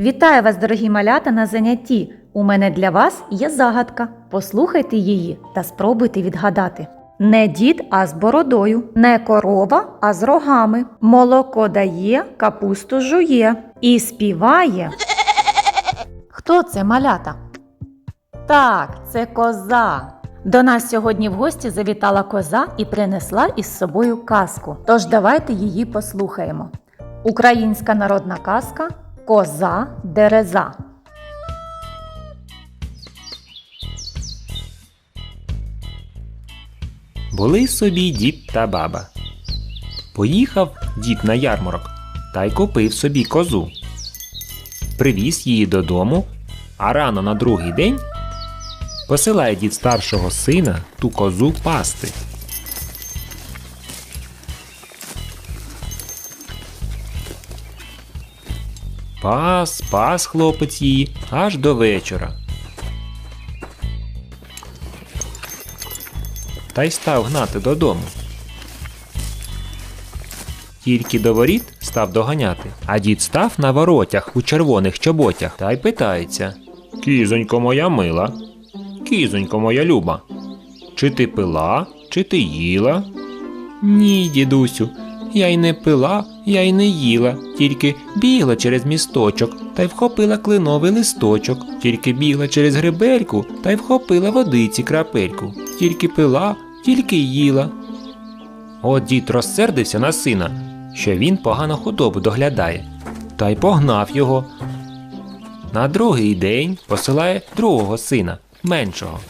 Вітаю вас, дорогі малята, на занятті. У мене для вас є загадка. Послухайте її та спробуйте відгадати. Не дід, а з бородою, не корова, а з рогами. Молоко дає, капусту жує і співає. Хто це малята? Так, це коза. До нас сьогодні в гості завітала коза і принесла із собою казку. Тож давайте її послухаємо. Українська народна казка Коза Дереза. Були собі дід та баба. Поїхав дід на ярмарок та й купив собі козу. Привіз її додому, а рано на другий день посилає дід старшого сина ту козу пасти. Пас, пас хлопець її аж до вечора. та й став гнати додому. Тільки до воріт став доганяти, а дід став на воротях у червоних чоботях та й питається Кізонько моя мила, кізонько моя люба, чи ти пила, чи ти їла? Ні, дідусю, я й не пила, я й не їла, тільки бігла через місточок та й вхопила кленовий листочок, тільки бігла через гребельку та й вхопила водиці крапельку, тільки пила, тільки їла. От дід розсердився на сина, що він погано худобу доглядає, та й погнав його. На другий день посилає другого сина, меншого.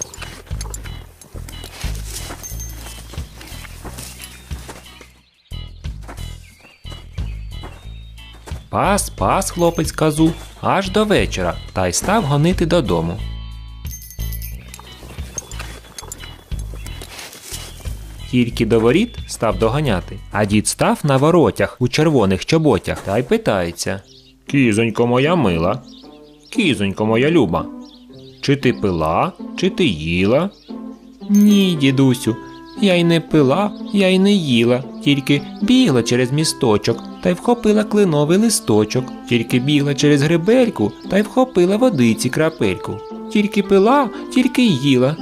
Пас, пас хлопець казу аж до вечора та й став гонити додому. Тільки до воріт став доганяти, а дід став на воротях у червоних чоботях та й питається Кізонько моя мила, кізонько моя люба, чи ти пила, чи ти їла? Ні, дідусю, я й не пила, я й не їла, тільки бігла через місточок та й вхопила кленовий листочок, тільки бігла через гребельку та й вхопила водиці крапельку, тільки пила, тільки їла.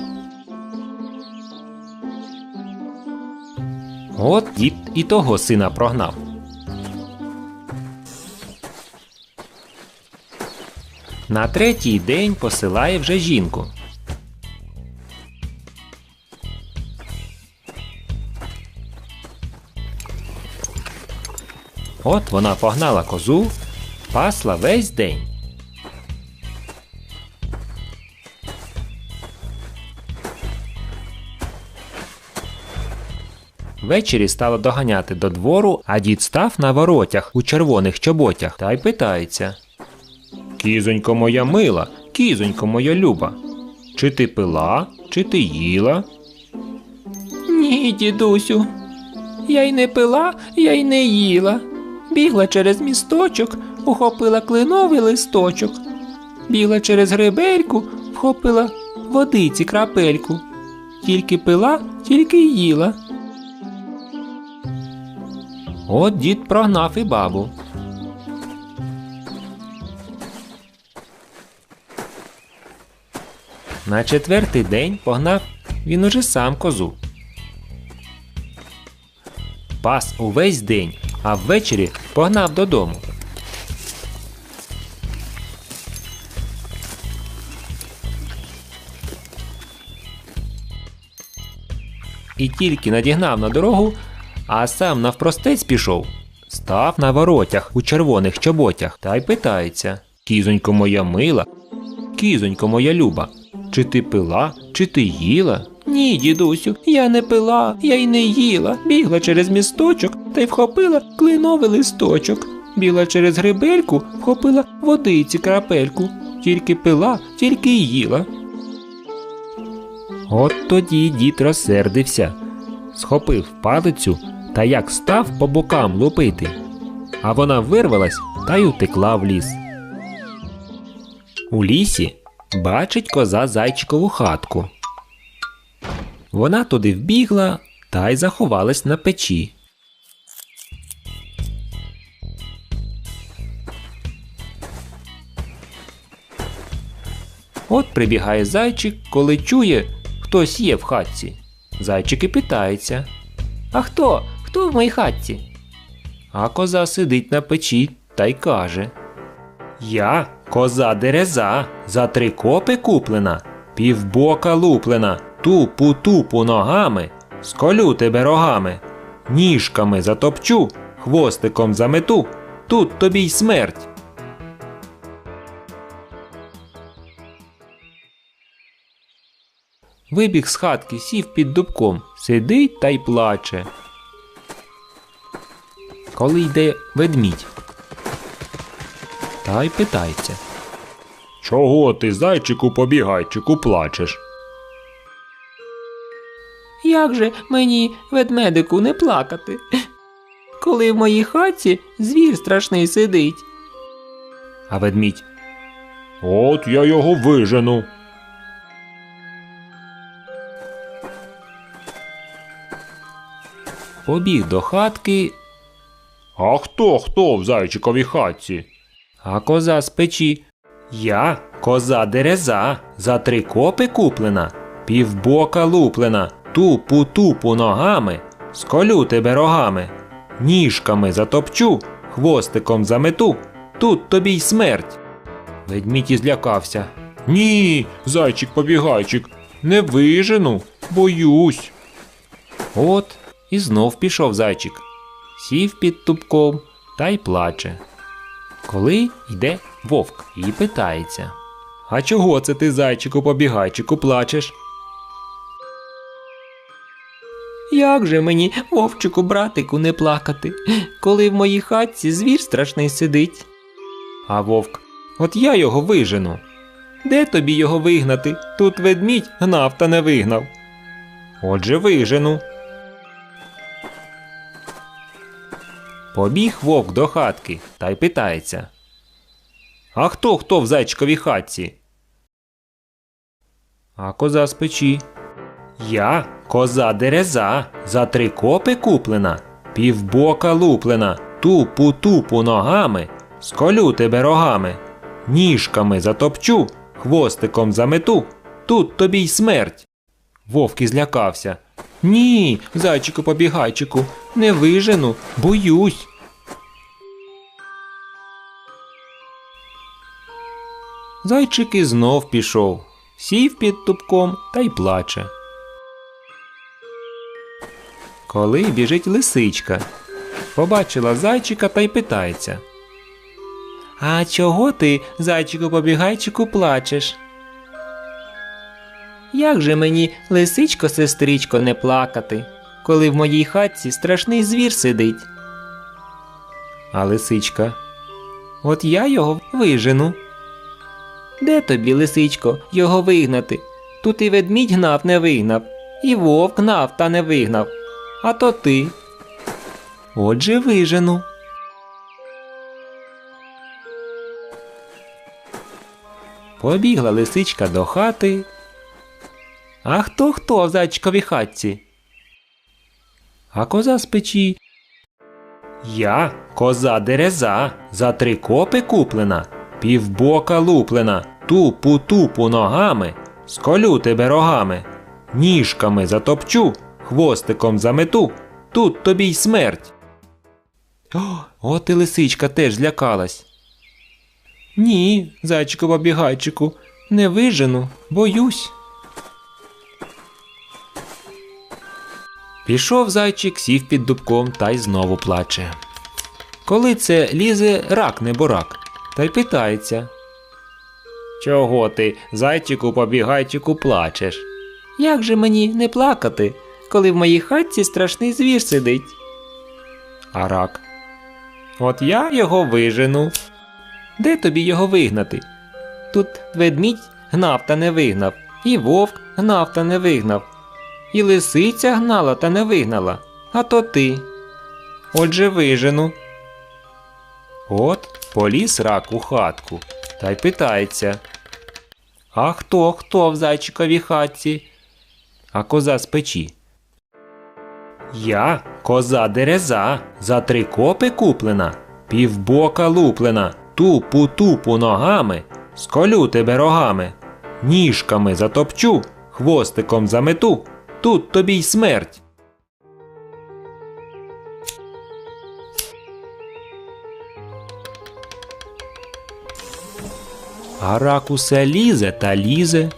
От дід і того сина прогнав. На третій день посилає вже жінку. От вона погнала козу, пасла весь день. Ввечері стала доганяти до двору, а дід став на воротях у червоних чоботях та й питається. Кізонько моя мила, кізонько моя люба, чи ти пила, чи ти їла? Ні, дідусю. Я й не пила, я й не їла. Бігла через місточок, ухопила кленовий листочок. Бігла через гребельку, вхопила водиці крапельку. Тільки пила, тільки їла. От дід прогнав і бабу. На четвертий день погнав він уже сам козу. Пас увесь день, а ввечері погнав додому. І тільки надігнав на дорогу, а сам навпростець пішов. Став на воротях у червоних чоботях та й питається Кізонько моя мила, кізонько моя люба, чи ти пила, чи ти їла? Ні, дідусю, я не пила, я й не їла. Бігла через місточок та й вхопила клиновий листочок. Бігла через грибельку, вхопила водиці крапельку. Тільки пила, тільки їла. От тоді дід розсердився, схопив палицю та як став по бокам лупити. А вона вирвалась та й утекла в ліс. У лісі бачить коза зайчикову хатку. Вона туди вбігла та й заховалась на печі. От прибігає зайчик, коли чує, хтось є в хатці. Зайчик і питається. А хто? Хто в моїй хатці? А коза сидить на печі та й каже: Я коза дереза, за три копи куплена, півбока луплена, тупу тупу ногами, сколю тебе рогами, ніжками затопчу, хвостиком замету, тут тобі й смерть. Вибіг з хатки, сів під дубком, сидить та й плаче. Коли йде ведмідь. Та й питається. Чого ти, зайчику побігайчику, плачеш? Як же мені, ведмедику, не плакати? Коли в моїй хаті звір страшний сидить. А ведмідь. От я його вижену. Побіг до хатки. А хто хто в зайчиковій хатці? А коза з печі. Я коза дереза, за три копи куплена, півбока луплена, тупу тупу ногами, сколю тебе рогами, ніжками затопчу, хвостиком замету, тут тобі й смерть. Ведмідь і злякався. Ні, зайчик побігайчик, не вижену, боюсь. От і знов пішов зайчик, сів під тупком та й плаче. Коли йде вовк і питається. А чого це ти, зайчику побігайчику, плачеш? Як же мені, вовчику, братику, не плакати, коли в моїй хатці звір страшний сидить? А вовк. От я його вижену. Де тобі його вигнати? Тут ведмідь гнав та не вигнав. Отже, вижену. Побіг вовк до хатки та й питається. А хто хто в зайчиковій хатці? А коза з печі. Я коза дереза, за три копи куплена, півбока луплена, тупу тупу ногами, сколю тебе рогами, ніжками затопчу, хвостиком замету, тут тобі й смерть. Вовк і злякався. Ні, зайчику побігайчику, не вижену, боюсь. Зайчик і знов пішов, сів під тупком та й плаче. Коли біжить лисичка, побачила зайчика та й питається. А чого ти, зайчику побігайчику, плачеш? Як же мені, лисичко, сестричко, не плакати, коли в моїй хатці страшний звір сидить? А лисичка. От я його вижену. Де тобі, лисичко, його вигнати? Тут і ведмідь гнав, не вигнав, і вовк гнав та не вигнав. А то ти. Отже, вижену. Побігла лисичка до хати. А хто хто в зайчиковій хатці? А коза з печі. Я коза дереза, за три копи куплена, півбока луплена, тупу тупу ногами, сколю тебе рогами, ніжками затопчу, хвостиком замету, тут тобі й смерть. От і лисичка теж злякалась. Ні, зайчику побігайчику, не вижену, боюсь. Пішов зайчик, сів під дубком та й знову плаче. Коли це лізе рак не бурак, та й питається. Чого ти, зайчику побігайчику, плачеш? Як же мені не плакати, коли в моїй хатці страшний звір сидить? А рак. От я його вижену. Де тобі його вигнати? Тут ведмідь гнав та не вигнав, і вовк гнав та не вигнав, і лисиця гнала та не вигнала, а то ти. Отже, вижену. От поліз рак у хатку та й питається. А хто хто в зайчиковій хатці? А коза з печі. Я коза дереза, за три копи куплена, півбока луплена, тупу тупу ногами, сколю тебе рогами, ніжками затопчу, хвостиком замету, тут тобі й смерть. А рак усе лізе та лізе.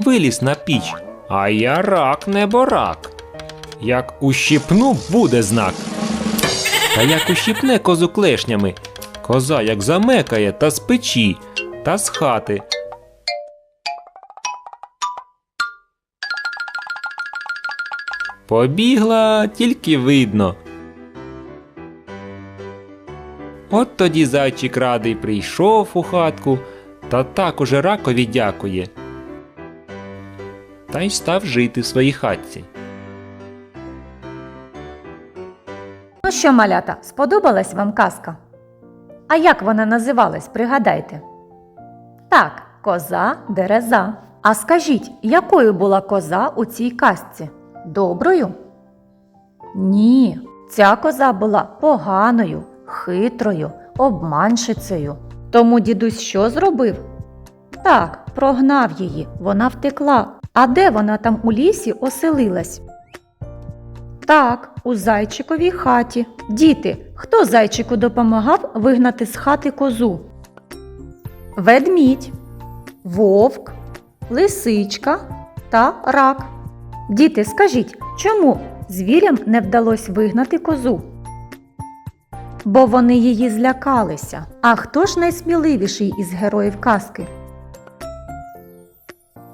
Виліз на піч, а я рак не борак. Як ущипну, буде знак. Та як ущипне козу клешнями, коза як замекає та з печі, та з хати. Побігла, тільки видно. От тоді зайчик радий прийшов у хатку, та так уже ракові дякує. Та й став жити в своїй хатці. Що, малята, сподобалась вам казка? А як вона називалась, пригадайте? Так, коза дереза. А скажіть, якою була коза у цій казці? Доброю? Ні, ця коза була поганою, хитрою, обманщицею. Тому дідусь що зробив? Так, прогнав її, вона втекла. А де вона там у лісі оселилась? Так, у зайчиковій хаті. Діти, хто зайчику допомагав вигнати з хати козу? Ведмідь, вовк, лисичка та рак. Діти, скажіть, чому звірям не вдалося вигнати козу? Бо вони її злякалися. А хто ж найсміливіший із героїв казки?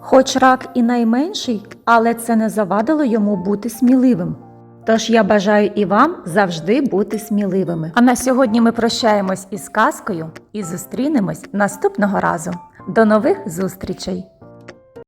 Хоч рак і найменший, але це не завадило йому бути сміливим. Тож я бажаю і вам завжди бути сміливими. А на сьогодні ми прощаємось із казкою і зустрінемось наступного разу. До нових зустрічей!